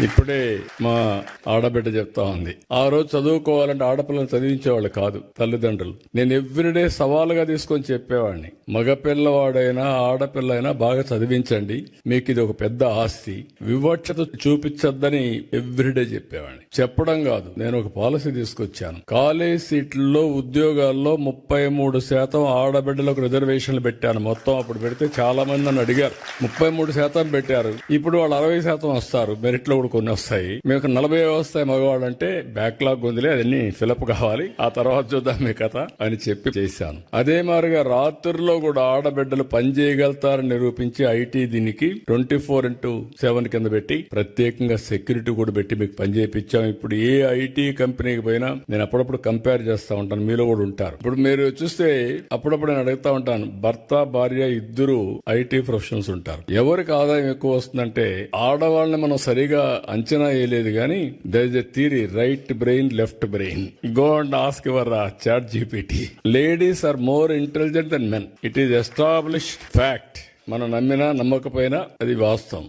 ఇప్పుడే మా ఆడబిడ్డ చెప్తా ఉంది. ఆ రోజు చదువుకోవాలంటే ఆడపిల్లలు చదివించేవాళ్ళు కాదు తల్లిదండ్రులు. నేను ఎవ్రీడే సవాలుగా తీసుకొని చెప్పేవాడిని. మగపిల్లవాడైనా ఆడపిల్ల అయినా బాగా చదివించండి. మీకు ఇది ఒక పెద్ద ఆస్తి. వివక్షత చూపించొద్దని ఎవ్రీడే చెప్పేవాడిని. చెప్పడం కాదు నేను ఒక పాలసీ తీసుకొచ్చాను. కాలేజ్ సీట్లలో ఉద్యోగాల్లో ముప్పై మూడు శాతం ఆడబిడ్డలకు రిజర్వేషన్లు పెట్టాను. మొత్తం అప్పుడు పెడితే చాలా మంది నన్ను అడిగారు. ముప్పై మూడు శాతం పెట్టారు. ఇప్పుడు వాళ్ళు అరవై శాతం వస్తారు. మెరిట్లో కూడా కొన్ని వస్తాయి. మీకు నలభై వస్తాయి మగవాళ్ళు అంటే బ్యాక్లాగ్ ఉందిలే అదన్నీ ఫిలప్ కావాలి. ఆ తర్వాత చూద్దాం మీ కథ అని చెప్పి చేశాను. అదే మారిగా రాత్రుల్లో కూడా ఆడబిడ్డలు పని చేయగలుగుతారని నిరూపించి ఐటీ దీనికి ట్వంటీ ఫోర్ ఇంటూ సెవెన్ కింద పెట్టి ప్రత్యేకంగా సెక్యూరిటీ కూడా పెట్టి మీకు పని చేయించాం. ఇప్పుడు ఏ ఐటీ కంపెనీకి పోయినా నేను అప్పుడప్పుడు కంపేర్ చేస్తా ఉంటాను. మీలో కూడా ఉంటారు. ఇప్పుడు మీరు చూస్తే అప్పుడప్పుడు నేను అడుగుతా ఉంటాను భర్త భార్య ఇద్దరు ఐటీ ప్రొఫెషనల్స్ ఉంటారు. ఎవరికి ఆదాయం ఎక్కువ వస్తుందంటే ఆడవాళ్ళని మనం సరిగా అంచనా వేయలేదు కానీ there is a theory right brain left brain go and ask your ChatGPT ladies are more intelligent than men it is establish fact మనం నమ్మినా నమ్మకపోయినా అది వాస్తవం.